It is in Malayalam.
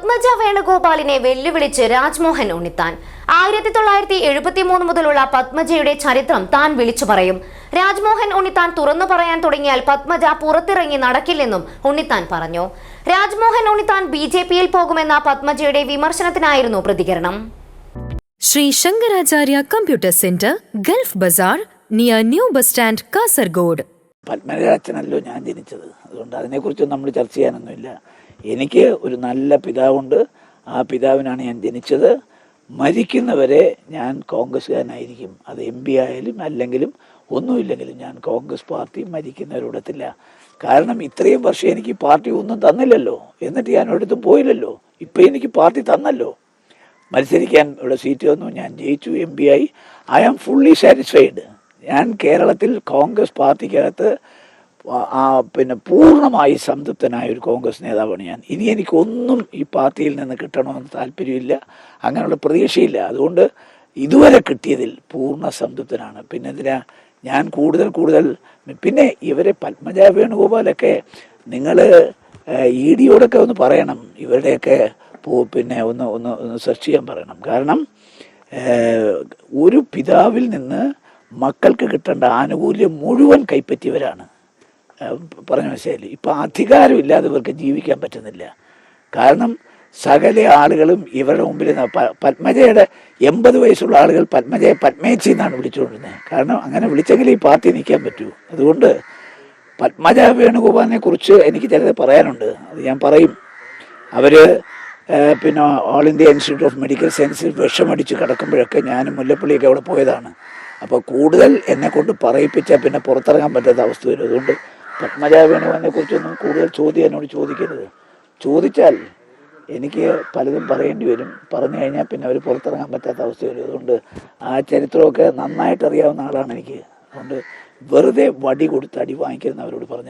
പത്മജ വേണുഗോപാലിനെ വെല്ലുവിളിച്ച് രാജ്മോഹൻ ഉണ്ണിത്താൻ. ആയിരത്തി തൊള്ളായിരത്തി എഴുപത്തി മൂന്ന് മുതലുള്ള പത്മജയുടെ ചരിത്രം താൻ വിളിച്ചു പറയും. രാജ്മോഹൻ ഉണ്ണിത്താൻ തുറന്നു പറയാൻ തുടങ്ങിയാൽ പത്മജ പുറത്തിറങ്ങി നടക്കില്ലെന്നും ഉണ്ണിത്താൻ പറഞ്ഞു. രാജ്മോഹൻ ഉണ്ണിത്താൻ ബി ജെ പിയിൽ പോകുമെന്ന പത്മജയുടെ വിമർശനത്തിനായിരുന്നു പ്രതികരണം. Shri Shankaracharya computer centre gulf bazaar near new bus stand Kasaragod. പത്മരാജനല്ലോ ഞാൻ ജനിച്ചത്. അതുകൊണ്ട് അതിനെക്കുറിച്ച് നമ്മൾ ചർച്ച ചെയ്യാനൊന്നുമില്ല. എനിക്ക് ഒരു നല്ല പിതാവുണ്ട്. ആ പിതാവിനാണ് ഞാൻ ജനിച്ചത്. മരിക്കുന്നവരെ ഞാൻ കോൺഗ്രസ്സുകാരനായിരിക്കും. അത് എം പി ആയാലും അല്ലെങ്കിലും ഒന്നുമില്ലെങ്കിലും ഞാൻ കോൺഗ്രസ് പാർട്ടി മരിക്കുന്നവരോടത്തില്ല. കാരണം ഇത്രയും വർഷം എനിക്ക് പാർട്ടി ഒന്നും തന്നില്ലല്ലോ. എന്നിട്ട് ഞാൻ ഒരിടത്തും പോയില്ലല്ലോ. ഇപ്പം എനിക്ക് പാർട്ടി തന്നല്ലോ. മത്സരിക്കാൻ ഇവിടെ സീറ്റ് തന്നു. ഞാൻ ജയിച്ചു എം പി ആയി. ഐ ആം ഫുള്ളി സാറ്റിസ്ഫൈഡ് ഞാൻ കേരളത്തിൽ കോൺഗ്രസ് പാർട്ടിക്കകത്ത് ആ പിന്നെ പൂർണമായി സംതൃപ്തനായ ഒരു കോൺഗ്രസ് നേതാവാണ് ഞാൻ. ഇനി എനിക്കൊന്നും ഈ പാർട്ടിയിൽ നിന്ന് കിട്ടണമെന്ന് താല്പര്യമില്ല അങ്ങനെയുള്ള പ്രതീക്ഷയില്ല. അതുകൊണ്ട് ഇതുവരെ കിട്ടിയതിൽ പൂർണ സംതൃപ്തനാണ്. പിന്നെ എന്തിനാ ഞാൻ കൂടുതൽ കൂടുതൽ പിന്നെ ഇവരെ പത്മജ വേണുഗോപാലൊക്കെ നിങ്ങൾ ഇ ഡിയോടൊക്കെ ഒന്ന് പറയണം. ഇവരുടെയൊക്കെ പോ- പിന്നെ ഒന്ന് ഒന്ന് ഒന്ന് സെർച്ച് ചെയ്യാൻ പറയണം. കാരണം ഒരു പിതാവിൽ നിന്ന് മക്കൾക്ക് കിട്ടേണ്ട ആനുകൂല്യം മുഴുവൻ കൈപ്പറ്റിയവരാണ്. പറഞ്ഞ മനസ്സിലായില്ലേ? ഇപ്പം അധികാരമില്ലാതെ ഇവർക്ക് ജീവിക്കാൻ പറ്റുന്നില്ല. കാരണം സകല ആളുകളും ഇവരുടെ മുമ്പിൽ പത്മജയുടെ എൺപത് വയസ്സുള്ള ആളുകൾ പത്മജയെ പത്മേച്ചി എന്നാണ് വിളിച്ചുകൊണ്ടിരുന്നത്. കാരണം അങ്ങനെ വിളിച്ചെങ്കിൽ ഈ പാർട്ടി നിൽക്കാൻ പറ്റൂ. അതുകൊണ്ട് പത്മജ വേണുഗോപാലിനെ കുറിച്ച് എനിക്ക് ചിലത് പറയാനുണ്ട്. അത് ഞാൻ പറയും. അവർ പിന്നെ all India institute of medical സയൻസിൽ വിഷമടിച്ച് കിടക്കുമ്പോഴൊക്കെ ഞാനും മുല്ലപ്പള്ളിയൊക്കെ അവിടെ പോയതാണ്. അപ്പോൾ കൂടുതൽ എന്നെ കൊണ്ട് പറയിപ്പിച്ചാൽ പിന്നെ പുറത്തിറങ്ങാൻ പറ്റാത്ത അവസ്ഥ വരും. അതുകൊണ്ട് പത്മജ വേണുഗോപാലിനെ കുറിച്ചൊന്നും കൂടുതൽ ചോദ്യം എന്നോട് ചോദിക്കരുത്. ചോദിച്ചാൽ എനിക്ക് പലതും പറയേണ്ടി വരും. പറഞ്ഞു കഴിഞ്ഞാൽ പിന്നെ അവർ പുറത്തിറങ്ങാൻ പറ്റാത്ത അവസ്ഥ വരും അതുകൊണ്ട് ആ ചരിത്രമൊക്കെ നന്നായിട്ട് അറിയാവുന്ന ആളാണ് എനിക്ക്. അതുകൊണ്ട് വെറുതെ വടി കൊടുത്ത് അടി വാങ്ങിക്കുന്നവരോട് പറഞ്ഞു.